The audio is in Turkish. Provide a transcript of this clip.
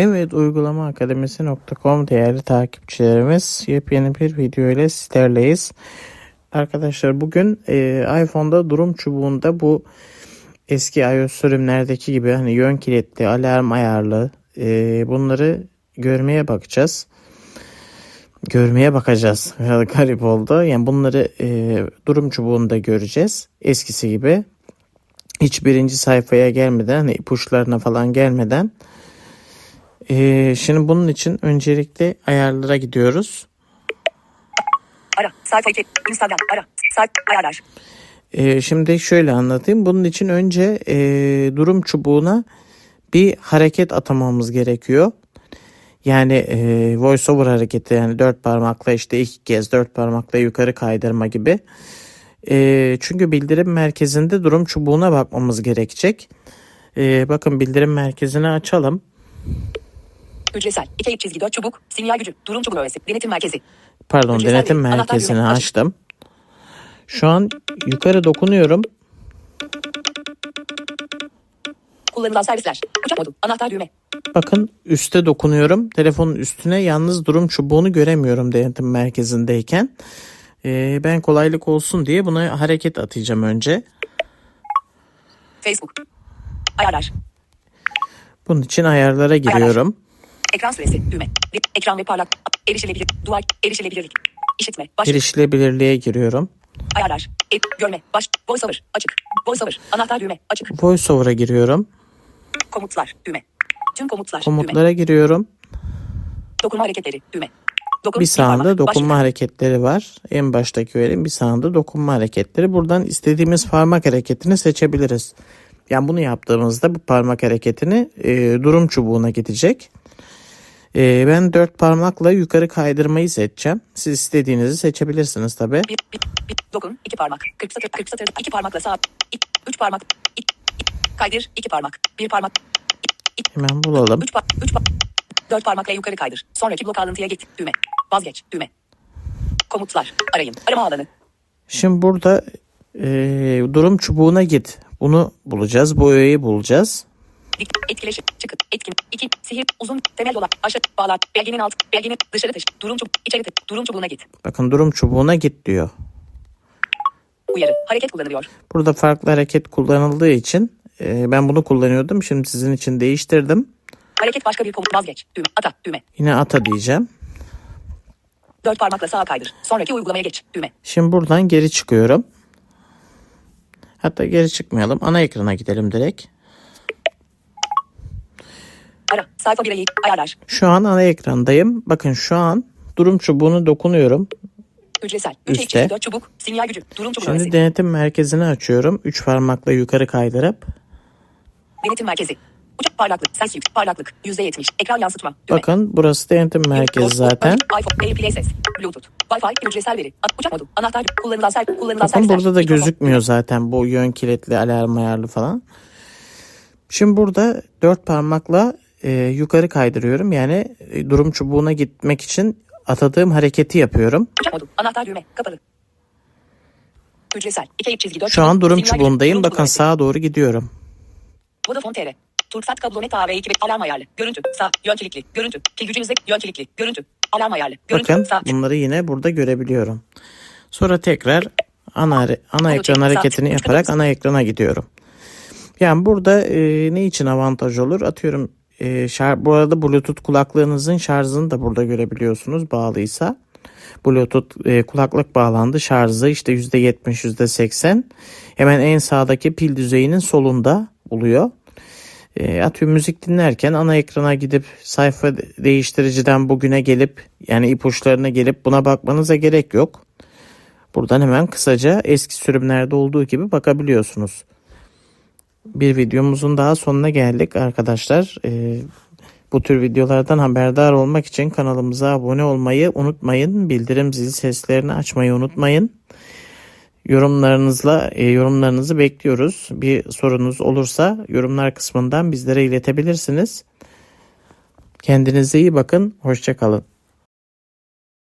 Evet uygulama akademisi.com değerli takipçilerimiz yepyeni bir video ile sizlerleyiz. Arkadaşlar bugün e, iPhone'da durum çubuğunda bu eski iOS sürümlerdeki gibi hani yön kilitli, alarm ayarlı e, bunları görmeye bakacağız. Görmeye bakacağız. Garip oldu. Yani bunları e, durum çubuğunda göreceğiz. Eskisi gibi. Hiç birinci sayfaya gelmeden hani ipuçlarına falan gelmeden ee, şimdi bunun için öncelikle ayarlara gidiyoruz. Ara. Sayfa 2. Instagram. Ara. Sayfa. Ayarlar. Ee, şimdi şöyle anlatayım. Bunun için önce e, durum çubuğuna bir hareket atamamız gerekiyor. Yani e, voiceover hareketi yani dört parmakla işte iki kez dört parmakla yukarı kaydırma gibi. E, çünkü bildirim merkezinde durum çubuğuna bakmamız gerekecek. E, bakın bildirim merkezini açalım. Hücresel. 2 ip çizgi 4 çubuk. Sinyal gücü. Durum çubuğu öğesi. Denetim merkezi. Pardon Hücresel denetim değil, anahtar merkezini aç. açtım. Şu an yukarı dokunuyorum. Kullanılan servisler. Uçak modu. Anahtar düğme. Bakın üste dokunuyorum. Telefonun üstüne yalnız durum çubuğunu göremiyorum denetim merkezindeyken. Ee, ben kolaylık olsun diye buna hareket atacağım önce. Facebook. Ayarlar. Bunun için ayarlara giriyorum. Ekran süresi. Düğme. Ekran ve parlak. Erişilebilir. Duvar. Erişilebilirlik. İşitme. Baş. Erişilebilirliğe giriyorum. Ayarlar. Et. Görme. Baş. VoiceOver. Açık. VoiceOver. Anahtar düğme. Açık. VoiceOver'a giriyorum. Komutlar. Düğme. Tüm komutlar. Düğme. Komutlara giriyorum. Dokunma hareketleri. Düğme. Dokun. Bir sağında dokunma baş- hareketleri var. En baştaki öğenin bir sağında dokunma hareketleri. Buradan istediğimiz parmak hareketini seçebiliriz. Yani bunu yaptığımızda bu parmak hareketini e, durum çubuğuna gidecek. E, ben dört parmakla yukarı kaydırmayı seçeceğim. Siz istediğinizi seçebilirsiniz tabi. Bir, bir, bir, dokun, iki parmak. 40 satır, 40 satır, iki parmakla sağ, ik, üç parmak, ik, ik, kaydır, iki parmak, bir parmak, Hemen bulalım. üç, pa, üç pa, dört parmakla yukarı kaydır. Sonraki blok alıntıya git, düğme. Vazgeç, düğme. Komutlar, arayın, arama alanı. Şimdi burada e, durum çubuğuna git. Bunu bulacağız. Bu öğeyi bulacağız. Dik, etkileşim, çıkıt, etkin, iki, sihir, uzun, temel dolap, aşağı, bağlar, belgenin alt, belgenin dışarı taşı, durum çubuğu, içeri taşı, durum çubuğuna git. Bakın durum çubuğuna git diyor. Uyarı, hareket kullanılıyor. Burada farklı hareket kullanıldığı için e, ben bunu kullanıyordum. Şimdi sizin için değiştirdim. Hareket başka bir komut, vazgeç, düğme, ata, düğme. Yine ata diyeceğim. Dört parmakla sağa kaydır. Sonraki uygulamaya geç, düğme. Şimdi buradan geri çıkıyorum. Hatta geri çıkmayalım. Ana ekrana gidelim direkt. Ara, sayfa bireyi, ayarlar, Şu an ana ekrandayım. Bakın şu an durum çubuğunu dokunuyorum. Hücresel. 3 Üste. Üste. 4 çubuk. Sinyal gücü. Durum çubuğu Şimdi öğesi. denetim merkezini açıyorum. Üç parmakla yukarı kaydırıp. Denetim merkezi. Uçak parlaklık. Yük. Parlaklık. %70. Ekran yansıtma. Düğme. Bakın burası denetim merkezi zaten. iPhone. AirPlay ses. Bluetooth. Wi-Fi. Hücresel veri. Uçak modu. Anahtar. Kullanılan ser. Kullanılan Bakın burada da gözükmüyor zaten bu yön kilitli alarm ayarlı falan. Şimdi burada dört parmakla e, yukarı kaydırıyorum. Yani e, durum çubuğuna gitmek için atadığım hareketi yapıyorum. Anahtar düğme. Kapalı. Hücresel. 2 ip çizgi 4 Şu an durum çubuğundayım. Bakın sağa doğru gidiyorum. Vodafone TR. Turksat kablonet AV2 alarm ayarlı. Görüntü. Sağ. Yön kilitli. Görüntü. Pil gücünüzde yön kilitli. Görüntü. Alarm ayarlı. Görüntü. Bakın Sağ. bunları yine burada görebiliyorum. Sonra tekrar ana ana ekran hareketini yaparak ana ekrana gidiyorum. Yani burada e, ne için avantaj olur? Atıyorum e, şar, bu arada Bluetooth kulaklığınızın şarjını da burada görebiliyorsunuz bağlıysa. Bluetooth e, kulaklık bağlandı. Şarjı işte %70 %80. Hemen en sağdaki pil düzeyinin solunda oluyor. E, atıyorum müzik dinlerken ana ekrana gidip sayfa de- değiştiriciden bugüne gelip yani ipuçlarına gelip buna bakmanıza gerek yok. Buradan hemen kısaca eski sürümlerde olduğu gibi bakabiliyorsunuz. Bir videomuzun daha sonuna geldik arkadaşlar. E, bu tür videolardan haberdar olmak için kanalımıza abone olmayı unutmayın. Bildirim zil seslerini açmayı unutmayın. Yorumlarınızla e, yorumlarınızı bekliyoruz. Bir sorunuz olursa yorumlar kısmından bizlere iletebilirsiniz. Kendinize iyi bakın. Hoşçakalın.